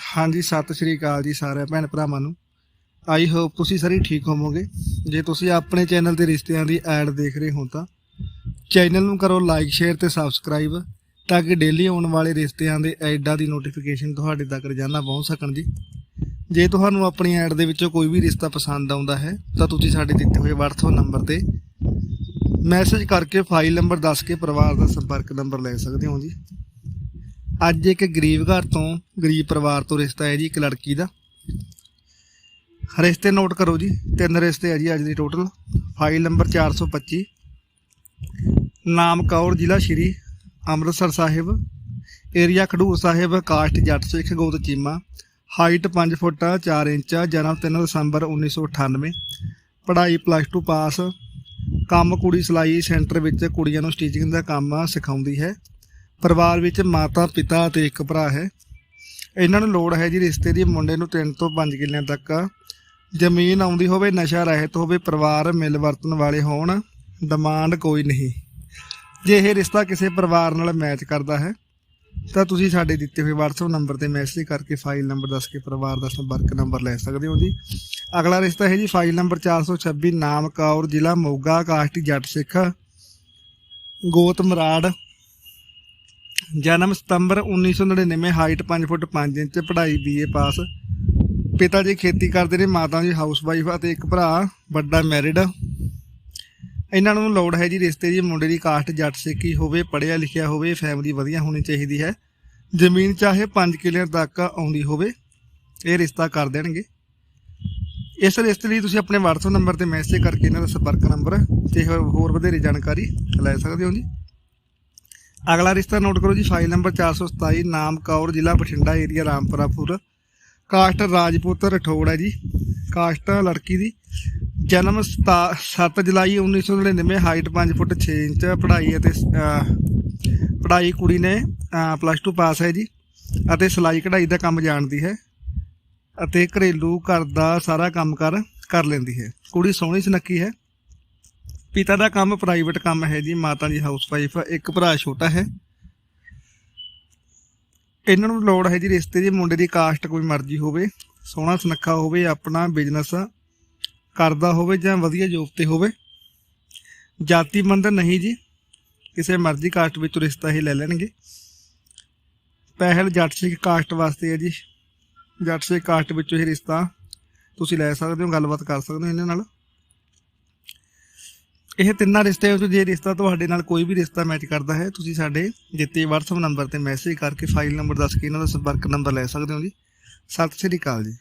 ਹਾਂਜੀ, ਸਤਿ ਸ਼੍ਰੀ ਅਕਾਲ ਜੀ ਸਾਰੇ ਭੈਣ ਭਰਾਵਾਂ ਨੂੰ। ਆਈ ਹੋਪ ਤੁਸੀਂ ਸਾਰੇ ਠੀਕ ਹੋਵੋਗੇ। ਜੇ ਤੁਸੀਂ ਆਪਣੇ ਚੈਨਲ ਤੇ ਰਿਸ਼ਤਿਆਂ ਦੀ ਐਡ ਦੇਖ ਰਹੇ ਹੋ ਤਾਂ ਚੈਨਲ ਨੂੰ ਕਰੋ ਲਾਈਕ ਸ਼ੇਅਰ ਤੇ ਸਬਸਕ੍ਰਾਈਬ ਤਾਂ ਕਿ ਡੇਲੀ ਆਉਣ ਵਾਲੇ ਰਿਸ਼ਤਿਆਂ ਦੇ ਐਡਾਂ ਦੀ ਨੋਟੀਫਿਕੇਸ਼ਨ ਤੁਹਾਡੇ ਤੱਕ ਰੋਜ਼ਾਨਾ ਪਹੁੰਚ ਸਕਣ ਜੀ। ਜੇ ਤੁਹਾਨੂੰ ਆਪਣੀ ਐਡ ਦੇ ਵਿੱਚੋਂ ਕੋਈ ਵੀ ਰਿਸ਼ਤਾ ਪਸੰਦ ਆਉਂਦਾ ਹੈ, ਤਾਂ ਤੁਸੀਂ ਸਾਡੇ ਦਿੱਤੇ ਹੋਏ WhatsApp ਨੰਬਰ ਤੇ ਮੈਸੇਜ ਕਰਕੇ ਫਾਈਲ ਨੰਬਰ ਦੱਸ ਕੇ ਪਰਿਵਾਰ ਦਾ ਸੰਪਰਕ ਨੰਬਰ ਲੈ ਸਕਦੇ ਹੋ ਜੀ। ਅੱਜ ਇੱਕ ਗਰੀਬ ਘਰ ਤੋਂ ਗਰੀਬ ਪਰਿਵਾਰ ਤੋਂ ਰਿਸ਼ਤਾ ਹੈ ਜੀ, ਇੱਕ ਲੜਕੀ ਦਾ। ਰਿਸ਼ਤੇ ਨੋਟ ਕਰੋ ਜੀ, ਤਿੰਨ ਰਿਸ਼ਤੇ ਹੈ ਜੀ ਅੱਜ ਦੀ ਟੋਟਲ ਫਾਈਲ ਨੰਬਰ 425 ਨਾਮ ਕੌਰ, ਜ਼ਿਲ੍ਹਾ ਸ਼੍ਰੀ ਅੰਮ੍ਰਿਤਸਰ ਸਾਹਿਬ। ਏਰੀਆ ਖਡੂਰ ਸਾਹਿਬ, ਕਾਸਟ ਜੱਟ ਸਿੱਖ ਗੋਤ ਚੀਮਾ। ਹਾਈਟ 5 ਫੁੱਟ 4 ਇੰਚ, ਜਨਮ 3 ਦਸੰਬਰ 1998 ਪੜ੍ਹਾਈ ਪਲੱਸ 2 ਪਾਸ ਕੰਮ ਕੁੜੀ ਸਿਲਾਈ ਸੈਂਟਰ ਵਿੱਚ ਕੁੜੀਆਂ ਨੂੰ ਸਟਿਚਿੰਗ ਦਾ ਕੰਮ ਸਿਖਾਉਂਦੀ ਹੈ। ਪਰਿਵਾਰ ਵਿੱਚ ਮਾਤਾ, ਪਿਤਾ ਅਤੇ ਇੱਕ ਭਰਾ ਹੈ। ਇਹਨਾਂ ਨੂੰ ਲੋੜ ਹੈ ਜੀ ਰਿਸ਼ਤੇ ਦੀ ਮੁੰਡੇ ਨੂੰ 3 ਤੋਂ 5 ਕਿੱਲਿਆਂ ਤੱਕ। ਜ਼ਮੀਨ ਆਉਂਦੀ ਹੋਵੇ, ਨਸ਼ਾ ਰਹਿਤ ਹੋਵੇ, ਪਰਿਵਾਰ ਮਿਲ ਵਰਤਣ ਵਾਲੇ ਹੋਣ ਡਿਮਾਂਡ ਕੋਈ ਨਹੀਂ। ਜੇ ਇਹ ਰਿਸ਼ਤਾ ਕਿਸੇ ਪਰਿਵਾਰ ਨਾਲ ਮੈਚ ਕਰਦਾ ਹੈ, ਤਾਂ ਤੁਸੀਂ ਸਾਡੇ ਦਿੱਤੇ ਹੋਏ WhatsApp ਨੰਬਰ ਤੇ ਮੈਸੇਜ ਕਰਕੇ ਫਾਈਲ ਨੰਬਰ ਦੱਸ ਕੇ ਪਰਿਵਾਰ ਦਾ ਸੰਪਰਕ ਨੰਬਰ ਲੈ ਸਕਦੇ ਹੋ ਜੀ। ਅਗਲਾ ਰਿਸ਼ਤਾ ਹੈ ਜੀ ਫਾਈਲ ਨੰਬਰ 426 ਨਾਮ ਕੌਰ ਜ਼ਿਲ੍ਹਾ ਮੋਗਾ ਕਾਸਟ ਜੱਟ ਸਿੱਖ, ਗੋਤ ਮਰਾੜ ਜਨਮ ਸਤੰਬਰ 1999 ਹਾਈਟ 5 ਫੁੱਟ 5 ਇੰਚ, ਪੜ੍ਹਾਈ ਬੀਏ ਪਾਸ। ਪਿਤਾ ਜੀ ਖੇਤੀ ਕਰਦੇ ਨੇ, ਮਾਤਾ ਜੀ ਹਾਊਸ ਵਾਈਫ ਅਤੇ ਇੱਕ ਭਰਾ, ਵੱਡਾ ਮੈਰਿਡ ਇਹਨਾਂ ਨੂੰ ਲੋੜ ਹੈ ਜੀ ਰਿਸ਼ਤੇ ਦੀ, ਮੁੰਡੇ ਦੀ ਕਾਸਟ ਜੱਟ ਸਿੱਖੀ ਹੋਵੇ, ਪੜ੍ਹਿਆ ਲਿਖਿਆ ਹੋਵੇ ਫੈਮਿਲੀ ਵਧੀਆ ਹੋਣੀ ਚਾਹੀਦੀ ਹੈ। ਜ਼ਮੀਨ ਚਾਹੇ 5 ਕਿੱਲਿਆਂ ਤੱਕ ਆਉਂਦੀ ਹੋਵੇ, ਇਹ ਰਿਸ਼ਤਾ ਕਰ ਦੇਣਗੇ। ਇਸ ਰਿਸ਼ਤੇ ਲਈ ਤੁਸੀਂ ਆਪਣੇ WhatsApp ਨੰਬਰ ਤੇ ਮੈਸੇਜ ਕਰਕੇ ਇਹਨਾਂ ਦਾ ਸੰਪਰਕ ਨੰਬਰ ਤੇ ਹੋਰ ਹੋਰ ਵਧੇਰੇ ਜਾਣਕਾਰੀ ਲੈ ਸਕਦੇ ਹੋ ਜੀ। ਅਗਲਾ ਰਿਸ਼ਤਾ ਨੋਟ ਕਰੋ ਜੀ ਫਾਈਲ ਨੰਬਰ 427 ਨਾਮ ਕੌਰ, ਜ਼ਿਲ੍ਹਾ ਬਠਿੰਡਾ ਏਰੀਆ ਰਾਮਪੁਰਾਪੁਰ। ਕਾਸਟ ਰਾਜਪੂਤ ਰਠੋੜ ਹੈ ਜੀ। ਕਾਸਟ ਲੜਕੀ ਦੀ। ਜਨਮ 7 ਜੁਲਾਈ 1999 ਹਾਈਟ 5 ਫੁੱਟ 6 ਇੰਚ, ਪੜ੍ਹਾਈ ਅਤੇ ਪੜ੍ਹਾਈ ਕੁੜੀ ਨੇ ਪਲੱਸ 2 ਪਾਸ ਹੈ ਜੀ ਅਤੇ ਸਿਲਾਈ ਕਢਾਈ ਦਾ ਕੰਮ ਜਾਣਦੀ ਹੈ ਅਤੇ ਘਰੇਲੂ ਘਰ ਦਾ ਸਾਰਾ ਕੰਮ ਕਰ ਕਰ ਲੈਂਦੀ ਹੈ। ਕੁੜੀ ਸੋਹਣੀ ਸੁਨੱਖੀ ਹੈ। ਪਿਤਾ ਦਾ ਕੰਮ ਪ੍ਰਾਈਵੇਟ ਕੰਮ ਹੈ ਜੀ, ਮਾਤਾ ਜੀ ਹਾਊਸਵਾਈਫ ਇੱਕ ਭਰਾ ਛੋਟਾ ਹੈ। ਇਹਨਾਂ ਨੂੰ ਲੋੜ ਹੈ ਜੀ ਰਿਸ਼ਤੇ ਦੀ, ਮੁੰਡੇ ਦੀ ਕਾਸਟ ਕੋਈ ਮਰਜ਼ੀ ਹੋਵੇ, ਸੋਹਣਾ ਸੁਨੱਖਾ ਹੋਵੇ, ਆਪਣਾ ਬਿਜ਼ਨਸ ਕਰਦਾ ਹੋਵੇ ਜਾਂ ਵਧੀਆ ਜੋਬ ਤੇ ਹੋਵੇ। ਜਾਤੀ ਬੰਧਨ ਨਹੀਂ ਜੀ, ਕਿਸੇ ਮਰਜ਼ੀ ਕਾਸਟ ਵਿੱਚ ਰਿਸ਼ਤਾ ਹੀ ਲੈ ਲੈਣਗੇ। ਪਹਿਲ ਜੱਟ ਸਿੱਖ ਕਾਸਟ ਵਾਸਤੇ ਹੈ ਜੀ, ਜੱਟ ਸਿੱਖ ਕਾਸਟ ਵਿੱਚੋਂ ਇਹ ਰਿਸ਼ਤਾ ਤੁਸੀਂ ਲੈ ਸਕਦੇ ਹੋ, ਗੱਲਬਾਤ ਕਰ ਸਕਦੇ ਹੋ ਇਹਨਾਂ ਨਾਲ। ਇਹ ਤਿੰਨਾਂ ਰਿਸ਼ਤੇ ਵਿੱਚੋਂ ਜੇ ਰਿਸ਼ਤਾ ਤੁਹਾਡੇ ਨਾਲ ਕੋਈ ਵੀ ਰਿਸ਼ਤਾ ਮੈਚ ਕਰਦਾ ਹੈ, ਤੁਸੀਂ ਸਾਡੇ ਦਿੱਤੇ WhatsApp ਨੰਬਰ ਤੇ ਮੈਸੇਜ ਕਰਕੇ ਫਾਈਲ ਨੰਬਰ ਦੱਸ ਕੇ ਇਹਨਾਂ ਦਾ ਸੰਪਰਕ ਨੰਬਰ ਲੈ ਸਕਦੇ ਹੋ ਜੀ। ਸਤਿ ਸ੍ਰੀ ਅਕਾਲ ਜੀ।